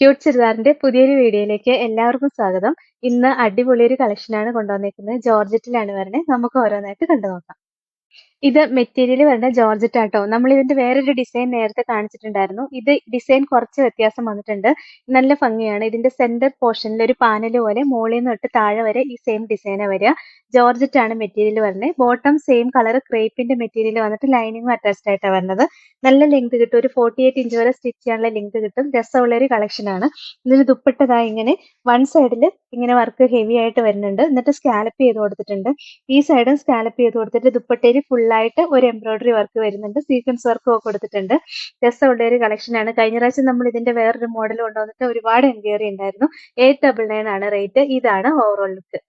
Cute ചുരിദാറിന്റെ പുതിയൊരു വീഡിയോയിലേക്ക് എല്ലാവർക്കും സ്വാഗതം. ഇന്ന് അടിപൊളി ഒരു കളക്ഷനാണ് കൊണ്ടുവന്നേക്കുന്നത്. ജോർജറ്റിലാണ് വരണേ നമുക്ക് ഓരോന്നായിട്ട് കണ്ടു നോക്കാം ഇത് മെറ്റീരിയൽ വരുന്ന ജോർജറ്റ് ആട്ടോ നമ്മൾ ഇതിന്റെ വേറൊരു ഡിസൈൻ നേരത്തെ കാണിച്ചിട്ടുണ്ടായിരുന്നു. ഇത് ഡിസൈൻ കുറച്ച് വ്യത്യാസം വന്നിട്ടുണ്ട്. നല്ല ഭംഗിയാണ്. ഇതിന്റെ സെന്റർ പോർഷനിൽ ഒരു പാനൽ പോലെ മുകളിൽ നിന്ന് തൊട്ട് താഴെ വരെ ഈ സെയിം ഡിസൈനാണ് വരിക. ജോർജറ്റ് ആണ് മെറ്റീരിയൽ വരുന്നത് ബോട്ടം സെയിം കളർ ക്രേപ്പിന്റെ മെറ്റീരിയൽ വന്നിട്ട് ലൈനിങ്ങും അറ്റാച്ച്ഡ് ആയിട്ടാണ് വരുന്നത് നല്ല ലെങ്ത് കിട്ടും. ഒരു ഫോർട്ടി എയ്റ്റ് ഇഞ്ച് വരെ സ്റ്റിച്ച് ചെയ്യാനുള്ള ലെങ്ത് കിട്ടും. രസമുള്ള ഒരു കളക്ഷനാണ്. ഇതിന് ദുപ്പിട്ടതായി ഇങ്ങനെ വൺ സൈഡിൽ ഇങ്ങനെ വർക്ക് ഹെവി ആയിട്ട് വരുന്നുണ്ട്. എന്നിട്ട് സ്കാലപ്പ് ചെയ്ത് കൊടുത്തിട്ടുണ്ട്. ഈ സൈഡും സ്കാലപ്പ് ചെയ്ത് കൊടുത്തിട്ട് ദുപ്പട്ടയിൽ ഫുൾ ആയിട്ട് ഒരു എംബ്രോയിഡറി വർക്ക് വരുന്നുണ്ട്. സീക്വൻസ് വർക്കും കൊടുത്തിട്ടുണ്ട്. രസമുള്ള ഒരു കളക്ഷൻ ആണ്. കഴിഞ്ഞ പ്രാവശ്യം നമ്മൾ ഇതിന്റെ വേറൊരു മോഡൽ കൊണ്ടുവന്നിട്ട് ഒരുപാട് എൻക്വയറി ഉണ്ടായിരുന്നു. എയ്റ്റ് ഡബിൾ നയൻ ആണ് റേറ്റ് ഇതാണ് overall look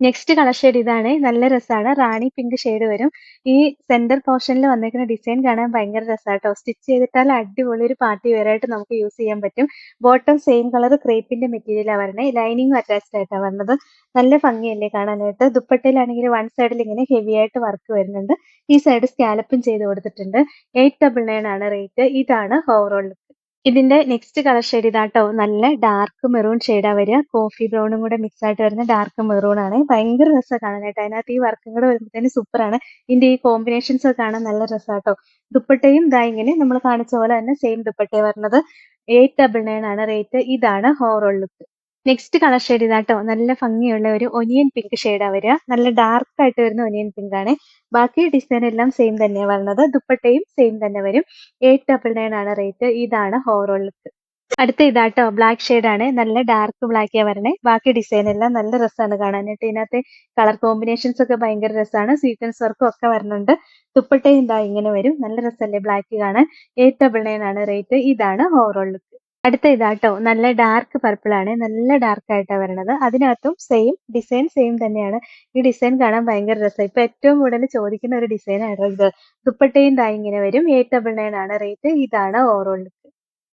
next colour shade ഇതാണ്. നല്ല രസമാണ് റാണി പിങ്ക് ഷെയ്ഡ് വരും. ഈ സെന്റർ പോർഷനിൽ വന്നിരിക്കുന്ന ഡിസൈൻ കാണാൻ ഭയങ്കര രസമാട്ടോ സ്റ്റിച്ച് ചെയ്തിട്ടാൽ അടിപൊളി ഒരു പാർട്ടി വെയർ നമുക്ക് യൂസ് ചെയ്യാൻ പറ്റും. ബോട്ടം സെയിം കളർ ക്രേപ്പിന്റെ മെറ്റീരിയലാണ് വരുന്നത് ലൈനിങ്ങും അറ്റാച്ച്ഡ് ആയിട്ടാണ് വരുന്നത് നല്ല ഭംഗിയല്ലേ കാണാനായിട്ട്. ദുപ്പട്ടയിലാണെങ്കിൽ വൺ സൈഡിൽ ഇങ്ങനെ ഹെവി ആയിട്ട് വർക്ക് വരുന്നുണ്ട്. ഈ സൈഡ് സ്കാലപ്പും ചെയ്ത് കൊടുത്തിട്ടുണ്ട്. എയ്റ്റ് ഡബിൾ നയൻ ആണ് റേറ്റ് ഇതാണ് ഓവറോൾ ലുക്ക് ഇതിന്റെ നെക്സ്റ്റ് കളർ ഷെയ്ഡ് ഇതാട്ടോ. നല്ല ഡാർക്ക് മെറൂൺ ഷെയ്ഡാ വരിക. കോഫി ബ്രൗണും കൂടെ മിക്സ് ആയിട്ട് വരുന്ന ഡാർക്ക് മെറൂൺ ആണ്. ഭയങ്കര രസമാണ് കാണാനായിട്ട് അതിനകത്ത് ഈ വർക്കും കൂടെ വരുമ്പോഴത്തേന് സൂപ്പർ ആണ്. ഇതിന്റെ ഈ കോമ്പിനേഷൻസ് ഒക്കെ കാണാൻ നല്ല രസമാട്ടോ ദുപ്പട്ടയും ഇതാ ഇങ്ങനെ നമ്മൾ കാണിച്ച പോലെ തന്നെ സെയിം ദുപ്പട്ടയെ വരുന്നത്. എയ്റ്റ് ഡബിൾ നയൻ ആണ് റേറ്റ് ഇതാണ് overall look next colour shade ഇതാട്ടോ. നല്ല ഭംഗിയുള്ള ഒരു ഒനിയൻ പിങ്ക് ഷെയ്ഡാണ് വരിക. നല്ല ഡാർക്ക് ആയിട്ട് വരുന്ന ഒനിയൻ പിങ്ക് ആണ്. ബാക്കി ഡിസൈൻ എല്ലാം സെയിം തന്നെയാണ് വരുന്നത് ദുപ്പട്ടയും സെയിം തന്നെ വരും. എയ്റ്റ് ഡബിൾ നയൻ ആണ് റേറ്റ് ഇതാണ് ഓവറോൾ അടുത്ത ഇതാട്ടോ ബ്ലാക്ക് ഷെയ്ഡ് ആണ്. നല്ല ഡാർക്ക് ബ്ലാക്കിയാ വരണേ. ബാക്കി ഡിസൈൻ എല്ലാം നല്ല രസമാണ് കാണാനായിട്ട്. ഇതിനകത്ത് കളർ കോമ്പിനേഷൻസ് ഒക്കെ ഭയങ്കര രസമാണ് സീക്വൻസ് വർക്കും ഒക്കെ വരുന്നുണ്ട് ദുപ്പട്ടയും ഇതാ ഇങ്ങനെ വരും. നല്ല രസമല്ലേ ബ്ലാക്ക് കാണാൻ. എയ്റ്റ് ഡബിൾ നയൻ ആണ് റേറ്റ് ഇതാണ് ഓവറോൾ അടുത്ത ഇതാട്ടോ നല്ല ഡാർക്ക് പർപ്പിൾ ആണ്. നല്ല ഡാർക്ക് ആയിട്ടാണ് വരണത്. അതിനകത്തും സെയിം ഡിസൈൻ സെയിം തന്നെയാണ്. ഈ ഡിസൈൻ കാണാൻ ഭയങ്കര രസം. ഇപ്പൊ ഏറ്റവും കൂടുതൽ ചോദിക്കുന്ന ഒരു ഡിസൈൻ ആണ് ഇത് ദുപ്പട്ടയും ദാ ഇങ്ങനെ വരും. എയ്റ്റ് ഡബിൾ നയൻ ആണ് റേറ്റ് ഇതാണ് ഓവറോൾ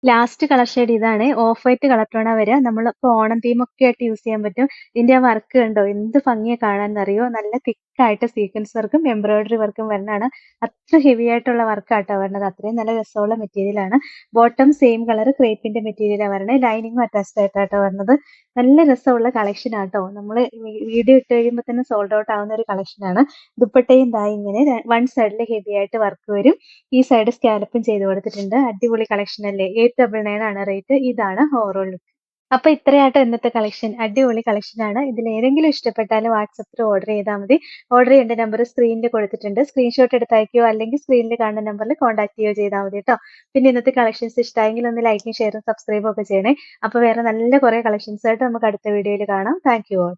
ലാസ്റ്റ് കളർ ഷെയ്ഡ് ഇതാണ്. ഓഫ് വൈറ്റ് കളർ ടോണ വരിക. നമ്മൾ ഇപ്പോൾ ഓണം തീമൊക്കെ ആയിട്ട് യൂസ് ചെയ്യാൻ പറ്റും. ഇതിന്റെ വർക്ക് കണ്ടോ? എന്ത് ഭംഗിയാ കാണാൻ അറിയോ? നല്ല തിക്കായിട്ട് സീക്വൻസ് വർക്കും എംബ്രോയിഡറി വർക്കും വരുന്നതാണ് അത്ര ഹെവി ആയിട്ടുള്ള വർക്കാട്ടോ വരുന്നത് അത്രയും നല്ല രസമുള്ള മെറ്റീരിയൽ ആണ്. ബോട്ടം സെയിം കളർ ക്രേപ്പിന്റെ മെറ്റീരിയലാണ് വരുന്നത് ലൈനിങ്ങും അറ്റാച്ച്ഡ് ആയിട്ടാട്ടോ വരുന്നത് നല്ല രസമുള്ള കളക്ഷൻ ആട്ടോ. നമ്മൾ വീഡിയോ ഇട്ട് കഴിയുമ്പോൾ തന്നെ സോൾഡ് ഔട്ട് ആവുന്ന ഒരു കളക്ഷനാണ് ദുപ്പട്ടയും ദാ ഇങ്ങനെ വൺ സൈഡിൽ ഹെവി ആയിട്ട് വർക്ക് വരും. ഈ സൈഡ് സ്കാലപ്പും ചെയ്ത് കൊടുത്തിട്ടുണ്ട്. അടിപൊളി കളക്ഷൻ അല്ലേ? എയ്റ്റ് ഡബിൾ നയൻ ആണ് റേറ്റ് ഇതാണ് ഓവറോൾ ലുക്ക് അപ്പൊ ഇത്രയാട്ടോ ഇന്നത്തെ കളക്ഷൻ അടിപൊളി കളക്ഷൻ ആണ്. ഇതിൽ ഏതെങ്കിലും ഇഷ്ടപ്പെട്ടാൽ വാട്സപ്പിൽ ഓർഡർ ചെയ്താൽ മതി. ഓർഡർ ചെയ്യേണ്ട നമ്പർ സ്ക്രീനിൽ കൊടുത്തിട്ടുണ്ട്. സ്ക്രീൻഷോട്ട് എടുത്ത് അല്ലെങ്കിൽ സ്ക്രീനിൽ കാണുന്ന നമ്പറിൽ കോൺടാക്ട് ചെയ്യുകയോ ചെയ്താൽ മതി കേട്ടോ പിന്നെ ഇന്നത്തെ കളക്ഷൻസ് ഇഷ്ടമായെങ്കിൽ ഒന്ന് ലൈക്കും ഷെയറും സബ്സ്ക്രൈബും ഒക്കെ ചെയ്യണേ. അപ്പൊ വേറെ നല്ല കുറെ കളക്ഷൻസ് ആയിട്ട് നമുക്ക് അടുത്ത വീഡിയോയിൽ കാണാം. Thank you all